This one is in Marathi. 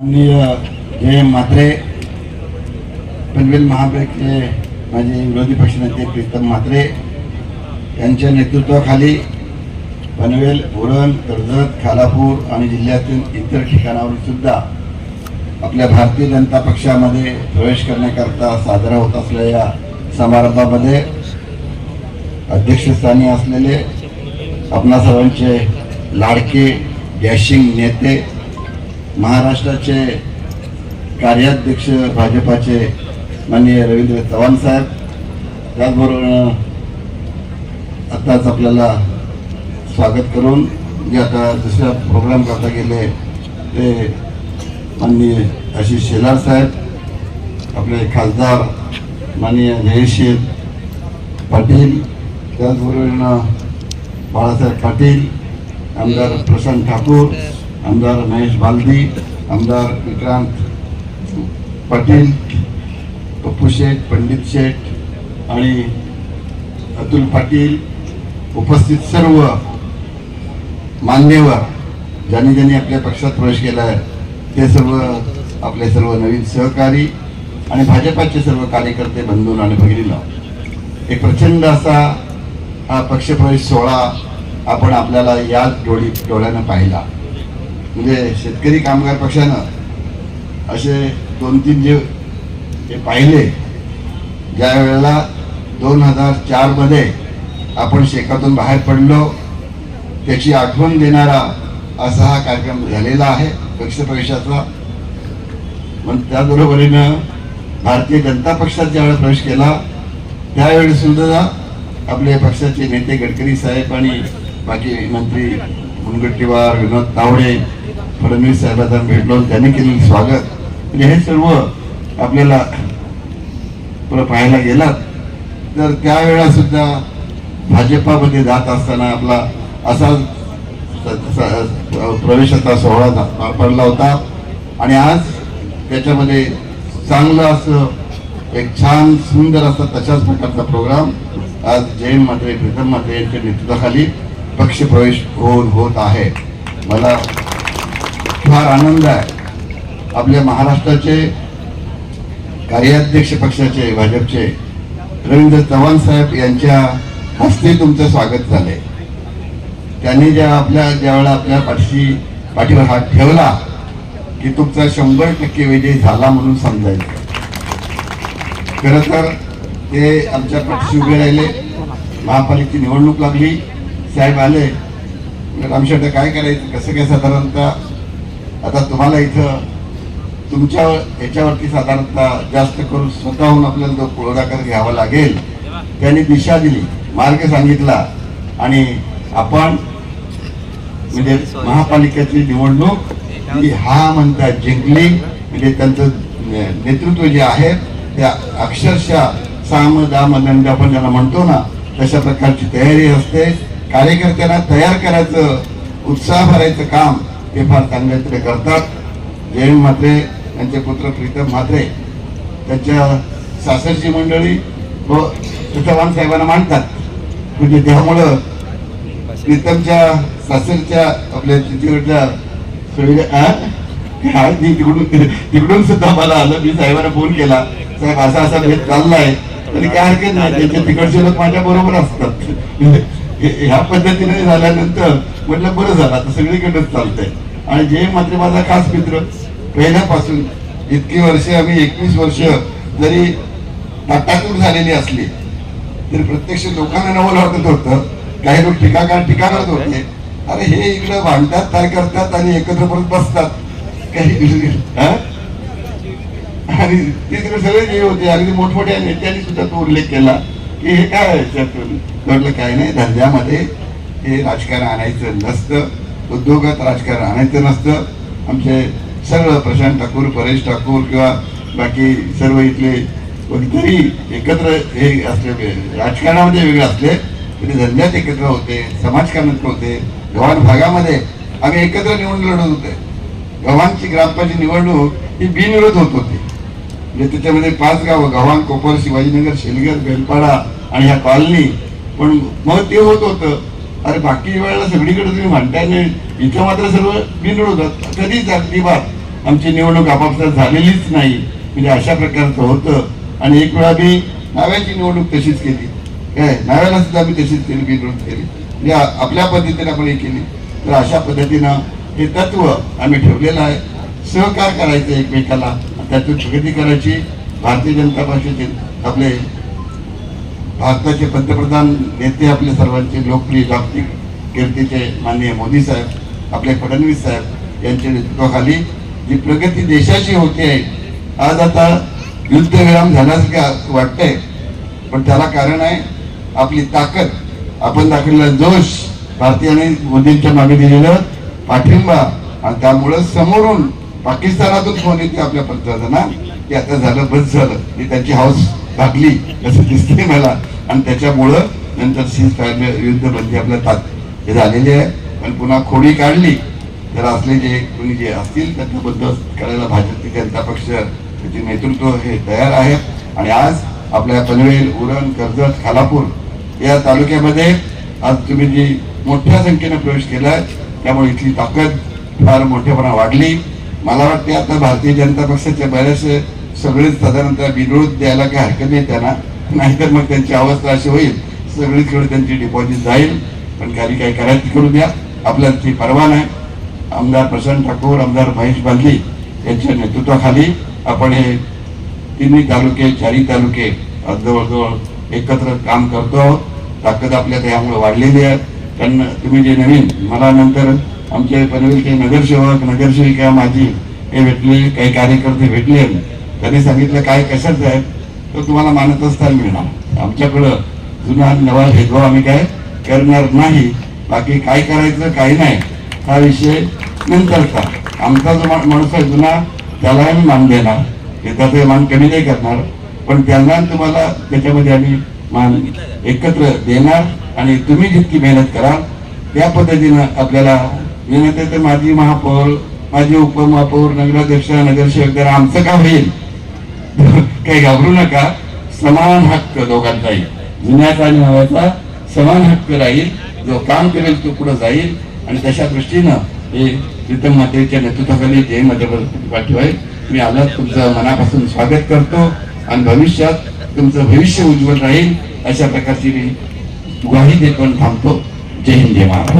माननीय जय म्हात्रे पनवेल महापालिकेचे माझे विरोधी पक्षनेते प्रीतम म्हात्रे यांच्या नेतृत्वाखाली पनवेल उरण कर्जत खालापूर आणि जिल्ह्यातील इतर ठिकाणावर सुद्धा आपल्या भारतीय जनता पक्षामध्ये प्रवेश करण्याकरता साजरा होत असलेल्या या समारंभामध्ये अध्यक्षस्थानी असलेले आपणा सर्वांचे लाडके डॅशिंग नेते महाराष्ट्राचे कार्याध्यक्ष भाजपाचे माननीय रवींद्र चव्हाण साहेब. त्याचबरोबर आत्ताच आपल्याला स्वागत करून जे आता दुसऱ्या प्रोग्राम करता गेले ते माननीय आशिष शेलार साहेब आपले खासदार माननीय जयशील पाटील त्याचबरोबर बाळासाहेब पाटील आमदार प्रशांत ठाकूर आमदार महेश बालदी आमदार विक्रांत पाटील पप्पू शेठ पंडित शेठ आणि अतुल पाटील उपस्थित सर्व मान्यवर ज्यांनी ज्यांनी आपल्या पक्षात प्रवेश केला आहे ते सर्व आपले सर्व नवीन सहकारी आणि भाजपाचे सर्व कार्यकर्ते बंधून आणि भगिनीला एक प्रचंड असा हा पक्षप्रवेश सोहळा आपण आपल्याला याच डोळी डोळ्यानं पाहिला. म्हणजे शेतकरी कामगार पक्षानं असे दोन तीन जे हे पाहिले ज्या वेळेला दोन हजार चारमध्ये आपण शेकातून बाहेर पडलो त्याची आठवण देणारा असा हा कार्यक्रम झालेला आहे पक्षप्रवेशाचा पण त्याचबरोबरीनं भारतीय जनता पक्षात ज्यावेळेला प्रवेश केला त्यावेळी सुद्धा आपले पक्षाचे नेते गडकरी साहेब आणि बाकी मंत्री मुनगट्टीवार विनोद तावडे फडणवीस साहेबांना भेटलो त्यांनी केलेलं स्वागत. म्हणजे हे सर्व आपल्याला पुढं पाहायला गेलात. तर त्यावेळा सुद्धा भाजपामध्ये जात असताना आपला असा प्रवेशाचा सोहळा पार पडला होता. आणि आज त्याच्यामध्ये चांगलं असं एक छान सुंदर असा तशाच प्रकारचा प्रोग्राम आज जयंत म्हात्रे प्रीतम म्हात्रे यांच्या नेतृत्वाखाली पक्ष प्रवेश होऊन होत आहे. मला फार आनंद आहे. आपल्या महाराष्ट्राचे कार्याध्यक्ष पक्षाचे भाजपचे रवींद्र चव्हाण साहेब यांच्या हस्ते तुमचं स्वागत झालंय. त्यांनी ज्या आपल्या ज्यावेळेला आपल्या पाठीशी पाठीवर हात ठेवला की तुमचा शंभर टक्के विजय झाला म्हणून समजायचं. खरं तर ते आमच्या पाठीशी उभे राहिले. महापालिकेची निवडणूक लागली. साहेब आले रामशेठ काय करायचं? कसं काय साधारणतः आता तुम्हाला इथं तुमच्या याच्यावरती साधारणतः जास्त करून स्वतःहून आपल्याला जो पुढाकार घ्यावा लागेल. त्यांनी दिशा दिली मार्ग सांगितला आणि आपण म्हणजे महापालिकेची निवडणूक ही हा म्हणतात जिंकली म्हणजे त्यांचं नेतृत्व जे आहे त्या अक्षरशः साम दाम दंड आपण ज्याला म्हणतो ना तशा प्रकारची तयारी असते. कार्यकर्त्यांना तयार करायचं उत्साह भरायचं काम हे फार चांगल्या तरी करतात जयंत म्हात्रे यांचे पुत्र प्रीतम म्हात्रे त्यांच्या सासरची मंडळी व चव्हाण साहेबांना मानतात. म्हणजे त्यामुळं प्रीतमच्या सासरच्या आपल्या तिकडच्या तिकडून तिकडून सुद्धा मला आलं. मी साहेबांना फोन केला. साहेब असा असा भेट चाललाय. तरी काय हरकत नाही. त्यांच्या तिकडचे लोक माझ्या बरोबर असतात. ह्या पद्धतीने झाल्यानंतर म्हटलं बरं झालं आता सगळीकडेच चालतंय. आणि जे मात्र माझा खास मित्र पहिल्यापासून इतकी वर्ष आम्ही एकवीस वर्ष जरी ताटातूर झालेली असली तरी प्रत्यक्ष लोकांना नवल वाटत होतं. काही लोक टीका टीका करत होते. अरे हे इकडं भांडतात काय करतात आणि एकत्र परत बसतात. काही? आणि तिकडे सगळे जे होते अगदी मोठमोठ्या नेत्यांनी सुद्धा तो उल्लेख केला. की हे काय आहे याच्यातून म्हटलं काय नाही धंद्यामध्ये हे राजकारण आणायचं नसतं. उद्योगात राजकारण आणायचं नसतं. आमचे सर्व प्रशांत ठाकूर परेश ठाकूर किंवा बाकी सर्व इथले कोणीतरी एकत्र हे असले राजकारणामध्ये वेगळे असले तरी धंद्यात एकत्र होते समाजकारणात होते. गव्हाण भागामध्ये आम्ही एकत्र निवडणूक लढत होते. गव्हाणची ग्रामपंचायत निवडणूक ही बिनविरोध होत होती. म्हणजे त्याच्यामध्ये पाच गावं गव्हाण कोपर शिवाजीनगर शेलगर बेलपाडा आणि ह्या कॉलनी. पण मग ते होत होतं. अरे बाकी वेळेला सगळीकडे तुम्ही म्हणताय नाही इथं मात्र सर्व बिनविरोध कधीच अगदी बात आमची निवडणूक आपापसात झालेलीच नाही. म्हणजे अशा प्रकारचं होतं. आणि एक वेळा मी नाव्याची निवडणूक तशीच केली. काय? नाव्याला सुद्धा आम्ही तशीच केली बिनविरोध केली. म्हणजे आपल्या पद्धतीने आपण हे केली. तर अशा पद्धतीनं हे तत्व आम्ही ठेवलेलं आहे. सहकार करायचं एकमेकाला. त्यातून प्रगती करायची. भारतीय जनता पक्षाचे आपले भारताचे पंतप्रधान नेते आपले सर्वांचे लोकप्रिय जागतिक कीर्तीचे माननीय मोदी साहेब आपले फडणवीस साहेब यांच्या नेतृत्वाखाली जी प्रगती देशाची होते आहे आज आता युद्धविराम झाल्यासारखं वाटतंय. पण त्याला कारण आहे आपली ताकद. आपण दाखवलेला जोश भारतीयांनी मोदींच्या मागे दिलेलं पाठिंबा आणि त्यामुळं समोरून पाकिस्तानातून फोन येते आपल्या पंतप्रधानांना की आता झालं बस झालं. ही त्यांची हाऊस भागली असं दिसते मला. आणि त्याच्यामुळं नंतर सीज फायर युद्धबंदी आपल्या तात. हे झालेली आहे. पण पुन्हा खोडी काढली. तर असले जे कोणी जे असतील त्यांना बंद करायला भाजपची जनता पक्ष त्याचे नेतृत्व हे तयार आहे. आणि आज आपल्या पनवेल उरण कर्जत खालापूर या तालुक्यामध्ये आज तुम्ही जी मोठ्या संख्येने प्रवेश केला त्यामुळे इथली ताकद फार मोठेपणा वाढली. मला वाटते आता भारतीय जनता पक्षाच्या बरेचसे सगळेच साधारणतः विरोध द्यायला काही हरकत नाही त्यांना नाहीतर मग त्यांची अवस्था अशी होईल. सगळीकडे त्यांची डिपॉझिट जाईल. पण काही काही करायची करू द्या. आपल्याला ती परवाना आहे आमदार प्रशांत ठाकूर आमदार महेश बांधली यांच्या नेतृत्वाखाली आपण हे तिन्ही तालुके चारही तालुके जवळजवळ एकत्र काम करतो आहोत. ताकद आपल्या त्यामुळे वाढलेली आहे. कारण तुम्ही जे नवीन मला नंतर आमचे पनवेलचे नगरसेवक नगरसेविका माझी हे भेटले काही कार्यकर्ते भेटले. त्यांनी सांगितलं काय कशाच आहे? तर तुम्हाला मानतस्थान मिळणार. आमच्याकडं जुना नवा भेदभाव आम्ही काय करणार नाही. बाकी काय करायचं काही नाही हा विषय नंतरचा आमचा जो माणूस आहे जुना त्याला आम्ही मान देणार. हे मान कमी नाही करणार. पण त्यांना तुम्हाला त्याच्यामध्ये आम्ही मान एकत्र देणार आणि तुम्ही जितकी मेहनत कराल त्या पद्धतीनं आपल्याला मेहनत आहे तर माझी महापौर माझे उपमहापौर नगराध्यक्ष नगरसेवक जरा आमचं का होईल. काही घाबरू नका. समान हक्क दोघांचाही. जुन्याचा आणि नव्याचा समान हक्क राहील. जो काम करेल तो पुढे जाईल. आणि तशा दृष्टीनं हे प्रीतम मातेच्या नेतृत्वाखाली जय मध्य पाठीव आहे. मी आलात तुमचं मनापासून स्वागत करतो. आणि भविष्यात तुमचं भविष्य उज्ज्वल राहील. अशा प्रकारची मी ग्वाही देत पण थांबतो. जय हिंद जय महाराज